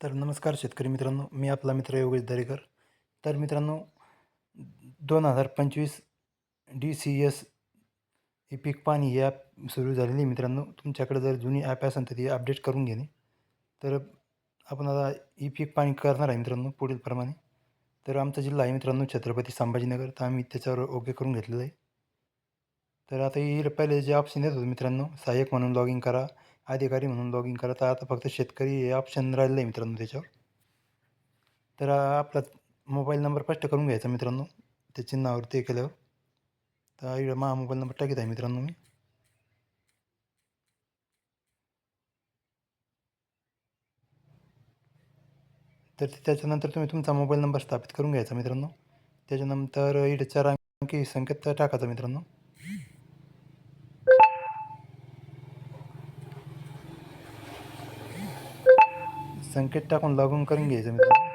तर नमस्कार शेतकरी मित्रांनो मी आपला मित्र योगेश दरेकर. तर मित्रांनो दोन हजार पंचवीस डी सी एस ही पीक पाणी ही ॲप सुरू झालेली आहे मित्रांनो. तुमच्याकडे जर जुनी ॲप असेल तर ती अपडेट करून घेणे. तर आपण आता ई पीक पाणी करणार आहे मित्रांनो पुढील प्रमाणे. तर आमचा जिल्हा आहे मित्रांनो छत्रपती संभाजीनगर. तर आम्ही त्याच्यावर ओके करून घेतलेलं आहे. तर आता ही पहिले जे ऑप्शन येत होते मित्रांनो सहाय्यक म्हणून लॉग इन करा. अधिकारी म्हणून लॉग इन करा तर आता फक्त शेतकरी हे ऑप्शन राहिलं आहे मित्रांनो त्याच्यावर. तर आपला मोबाईल नंबर स्पष्ट करून घ्यायचा मित्रांनो. त्या चिन्हावरती हे केल्यावर. तर इकडं मा मोबाईल नंबर टाकीत आहे मित्रांनो मी. तर त्याच्यानंतर तुम्ही तुमचा मोबाईल नंबर स्थापित करून घ्यायचा मित्रांनो. त्याच्यानंतर इकडे चार अंकी संकेत टाकायचा मित्रांनो. संकेत टाकून लॉग करून घ्यायचं मित्रांनो.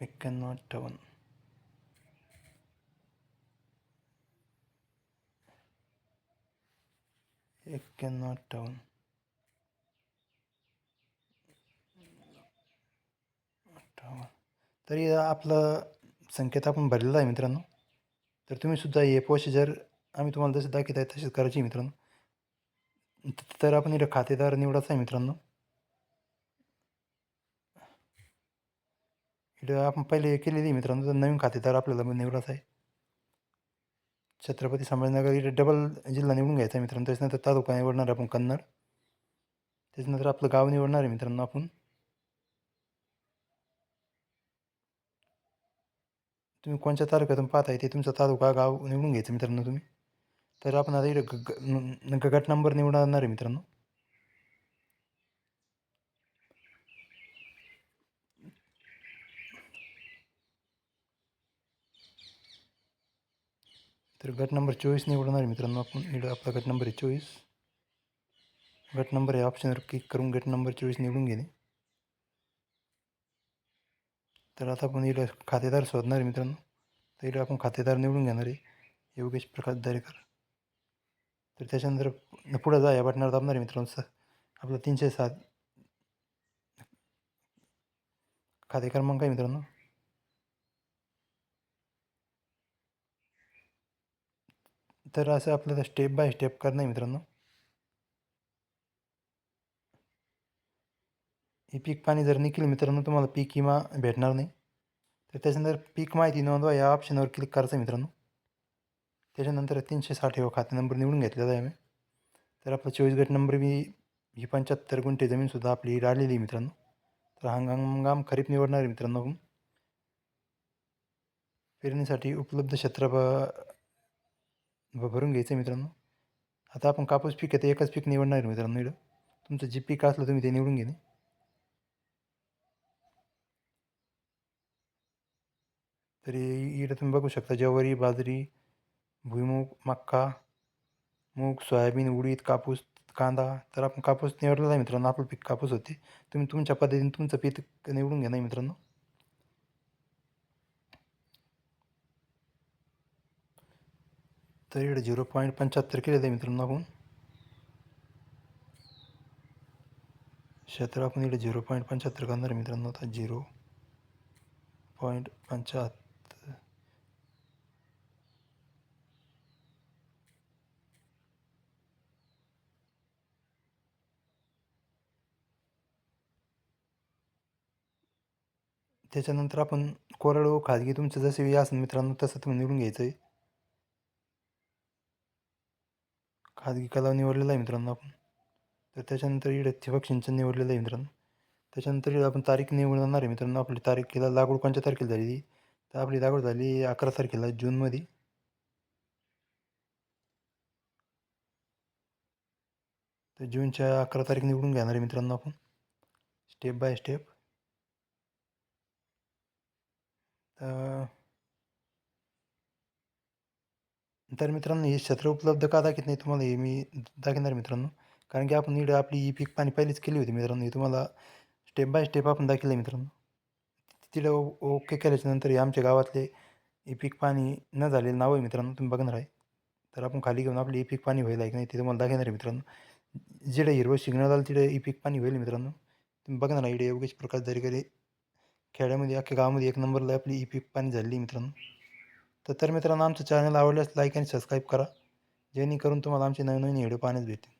एक्क्याण्णव अठ्ठावन्न एक्क्याण्णव अठ्ठावन्न अठ्ठावन्न तरी आपलं संकेत आपण भरलेला आहे मित्रांनो. तर तुम्ही सुद्धा हे जर आम्ही तुम्हाला जसे दाखवत आहे तसेच करायची मित्रांनो. तर आपण इथं खातेदार निवडायचा आहे मित्रांनो. इथं आपण पहिले केलेली मित्रांनो तर नवीन खातेदार आपल्याला निवडायचा आहे. छत्रपती संभाजीनगर इथे डबल जिल्हा निवडून घ्यायचा आहे मित्रांनो त्याच्यानंतर तालुका निवडणार आपण कन्नड. त्याच्यानंतर आपलं गाव निवडणार आहे मित्रांनो आपण. तुम्ही कोणत्या तालुक्यातून पाहताय ते तुमचा तालुका गाव निवडून घ्यायचं मित्रांनो तुम्ही. तर आपण आता इकडे ग ग गट नंबर निवडणार आहे मित्रांनो. तर गट नंबर चोवीस निवडणार आहे मित्रांनो आपण. इकडं आपला गट नंबर आहे चोवीस. गट नंबर आहे ऑप्शनवर क्लिक करून गट नंबर चोवीस निवडून घेणे. तर आता आपण इकडं खातेदार शोधणार आहे मित्रांनो. तर इकडं आपण खातेदार निवडून घेणार आहे. योगेश प्रकाश दरेकर. तर त्याच्यानंतर पुढं जा या बटनावर दाबणार आहे मित्रांनो. आपलं तीनशे सात. खाते क्रमांक आहे मित्रांनो. तर असं आपल्याला स्टेप बाय स्टेप करणं आहे मित्रांनो. हे पीक पाणी जर निघेल मित्रांनो तुम्हाला पीक विमा भेटणार नाही. तर त्याच्यानंतर पीक माहिती नोंदवा या ऑप्शनवर क्लिक करायचं मित्रांनो. त्याच्यानंतर तीनशे साठ हो खाते नंबर निवडून घेतलेला आहे आम्ही. तर आपला चोवीस गट नंबर मी ही पंच्याहत्तर गुंठे जमीनसुद्धा आपली राहिलेली आहे मित्रांनो. तर हंगाम खरीप निवडणार आहे मित्रांनो पेरणीसाठी उपलब्ध क्षेत्र भरून घ्यायचं आहे मित्रांनो. आता आपण कापूस पीक आहे ते एकच पीक निवडणार आहे मित्रांनो इकडं तुमचं जे पीक असलं तुम्ही ते निवडून घेणे. तरी इकडं तुम्ही बघू शकता ज्वारी बाजरी भुईमूग मक्का मूग सोयाबीन उडीद कापूस कांदा. तर आपण कापूस निवडलेला आहे मित्रांनो आपलं पीक कापूस होते. तुम्ही तुमच्या पद्धतीने तुमचं पीक निवडून घ्या नाही मित्रांनो. तर इकडे झिरो पॉईंट पंच्याहत्तर केलेलं आहे मित्रांनो आपण. क्षेत्र आपण इकडे झिरो पॉईंट पंच्याहत्तर करणार मित्रांनो. आता झिरो पॉईंट पंच्याहत्तर. त्याच्यानंतर आपण कोरडवाहू खाजगी तुमचं जसे असेल मित्रांनो तसं तुम्ही निवडून घ्यायचं आहे खाजगी कलाव निवडलेला आहे मित्रांनो आपण. तर त्याच्यानंतर इकडे ठिबक सिंचन निवडलेलं आहे मित्रांनो. त्याच्यानंतर इकडे आपण तारीख निवडणार आहे मित्रांनो. आपली तारीखेला लागवड कोणत्या तारखेला झाली? तर आपली लागवड झाली अकरा तारखेला जूनमध्ये तर जूनच्या अकरा तारीख निवडून घेणार आहे मित्रांनो आपण. Step by step. तर मित्रांनो हे क्षेत्र उपलब्ध का दाखवत नाही तुम्हाला हे मी दाखवणार मित्रांनो. कारण की आपण इकडे आपली ही पीक पाणी पहिलीच केली होती मित्रांनो. हे तुम्हाला स्टेप बाय स्टेप आपण दाखवलं आहे मित्रांनो. तिला ओके केल्याच्यानंतर हे आमच्या गावातले हे पीक पाणी न झालेलं नाव आहे मित्रांनो. तुम्ही बघणार आहे. तर आपण खाली घेऊन आपली पीक पाणी व्हायला आहे की नाही ते तुम्हाला दाखवणार आहे मित्रांनो. जिडं हिरवं सिग्नल आलं तिकडे ई पीक पाणी होईल मित्रांनो. तुम्ही बघणार आहे इकडे योगेश प्रकाश दरेकर खेड्यामध्ये अख्ख्या गावामध्ये एक नंबरला आपली ई पीक पाणी झालेली मित्रांनो. तर तर मित्रांनो आमचं चॅनल आवडल्यास लाईक आणि सबस्क्राईब करा. जेणेकरून तुम्हाला आमचे नवीन नवीन व्हिडिओ पाहण्यास भेटेल.